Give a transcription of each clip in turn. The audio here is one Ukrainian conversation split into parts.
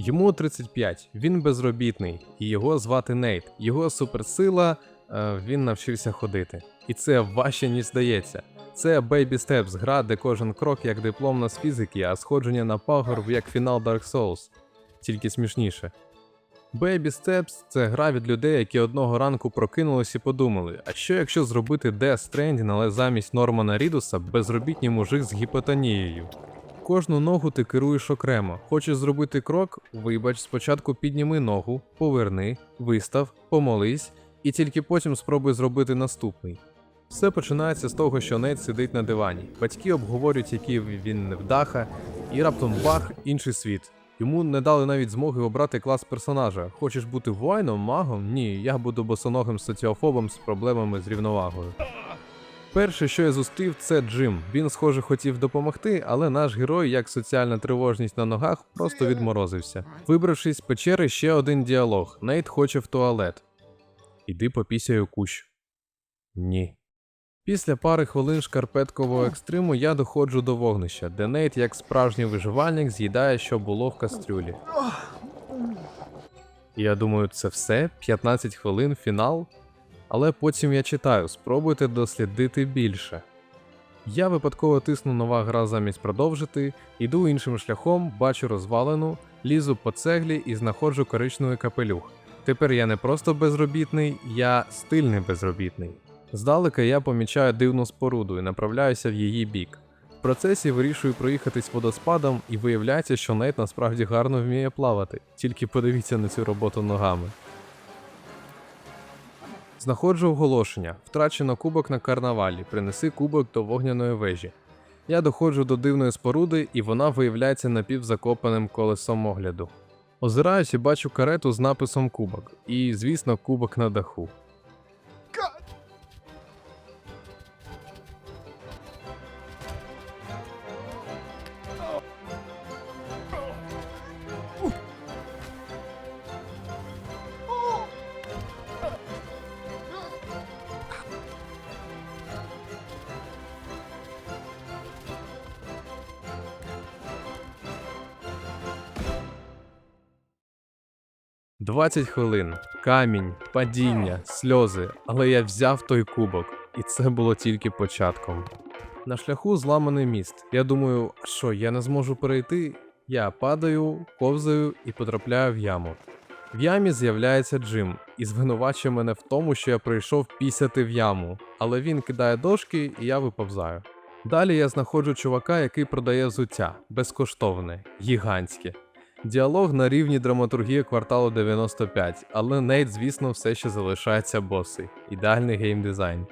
Йому 35, він безробітний, і його звати Нейт. Його суперсила е, він навчився ходити. І це важче, ніж здається. Це Baby Steps, гра, де кожен крок як дипломна з фізики, а сходження на пагорб як фінал Dark Souls. Тільки смішніше. Baby Steps це гра від людей, які одного ранку прокинулись і подумали: а що якщо зробити Death Stranding, але замість Нормана Рідуса безробітний мужик з гіпотонією? Кожну ногу ти керуєш окремо. Хочеш зробити крок? Вибач, спочатку підніми ногу, поверни, вистав, помолись, і тільки потім спробуй зробити наступний. Все починається з того, що Нейт сидить на дивані. Батьки обговорюють, який він невдаха, і раптом бах, інший світ. Йому не дали навіть змоги обрати клас персонажа. Хочеш бути воїном, магом? Ні, я буду босоногим соціофобом з проблемами з рівновагою. Перше, що я зустрів, це Джим. Він, схоже, хотів допомогти, але наш герой, як соціальна тривожність на ногах, просто відморозився. Вибравшись з печери, ще один діалог. Нейт хоче в туалет. Іди попісяй у кущ. Ні. Після пари хвилин шкарпеткового екстриму я доходжу до вогнища, де Нейт, як справжній виживальник, з'їдає, що було в кастрюлі. Я думаю, це все? 15 хвилин, фінал? Але потім я читаю, спробуйте дослідити більше. Я випадково тисну нова гра замість продовжити, іду іншим шляхом, бачу розвалену, лізу по цеглі і знаходжу коричневий капелюх. Тепер я не просто безробітний, я стильний безробітний. Здалека я помічаю дивну споруду і направляюся в її бік. В процесі вирішую проїхатись водоспадом, і виявляється, що Нейт насправді гарно вміє плавати. Тільки подивіться на цю роботу ногами. Знаходжу оголошення. Втрачено кубок на карнавалі. Принеси кубок до вогняної вежі. Я доходжу до дивної споруди, і вона виявляється напівзакопаним колесом огляду. Озираюсь і бачу карету з написом кубок. І, звісно, кубок на даху. Двадцять хвилин, камінь, падіння, сльози, але я взяв той кубок, і це було тільки початком. На шляху зламаний міст. Я думаю, що, я не зможу перейти? Я падаю, ковзаю і потрапляю в яму. В ямі з'являється Джим і звинувачує мене в тому, що я прийшов пісяти в яму, але він кидає дошки і я виповзаю. Далі я знаходжу чувака, який продає взуття безкоштовне, гігантське. Діалог на рівні драматургії кварталу 95, але Нейт, звісно, все ще залишається босий. Ідеальний геймдизайн.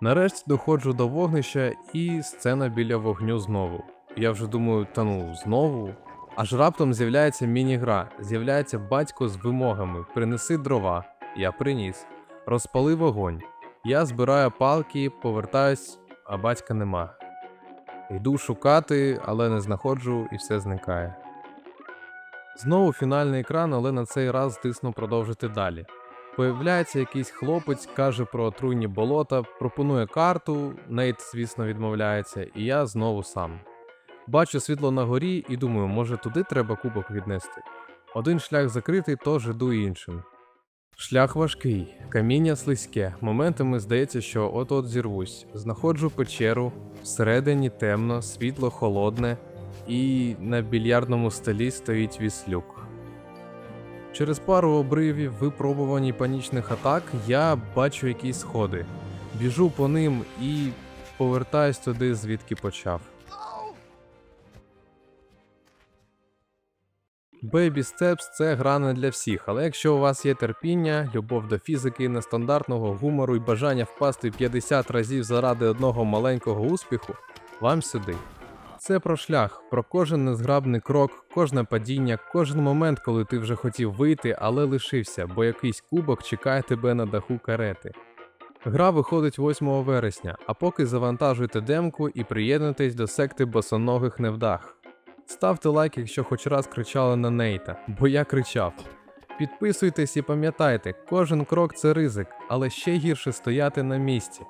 Нарешті доходжу до вогнища і сцена біля вогню знову. Я вже думаю, та ну знову. Аж раптом з'являється міні-гра, з'являється батько з вимогами: принеси дрова. Я приніс. Розпали вогонь. Я збираю палки, повертаюсь, а батька нема. Йду шукати, але не знаходжу і все зникає. Знову фінальний екран, але на цей раз тисну продовжити далі. Появляється якийсь хлопець, каже про отруйні болота, пропонує карту, Нейт, звісно, відмовляється, і я знову сам. Бачу світло на горі і думаю, може туди треба кубок віднести. Один шлях закритий, тож іду іншим. Шлях важкий, каміння слизьке. Моментами здається, що от-от зірвусь. Знаходжу печеру, всередині темно, світло холодне, і на більярдному столі стоїть віслюк. Через пару обривів, випробувань і панічних атак, я бачу якісь сходи. Біжу по ним і повертаюсь туди, звідки почав. Baby Steps це гра не для всіх, але якщо у вас є терпіння, любов до фізики, нестандартного гумору і бажання впасти 50 разів заради одного маленького успіху, вам сюди. Це про шлях, про кожен незграбний крок, кожне падіння, кожен момент, коли ти вже хотів вийти, але лишився, бо якийсь кубок чекає тебе на даху карети. Гра виходить 8 вересня, а поки завантажуйте демку і приєднуйтесь до секти босоногих невдах. Ставте лайк, якщо хоч раз кричали на Нейта, бо я кричав. Підписуйтесь і пам'ятайте, кожен крок це ризик, але ще гірше стояти на місці.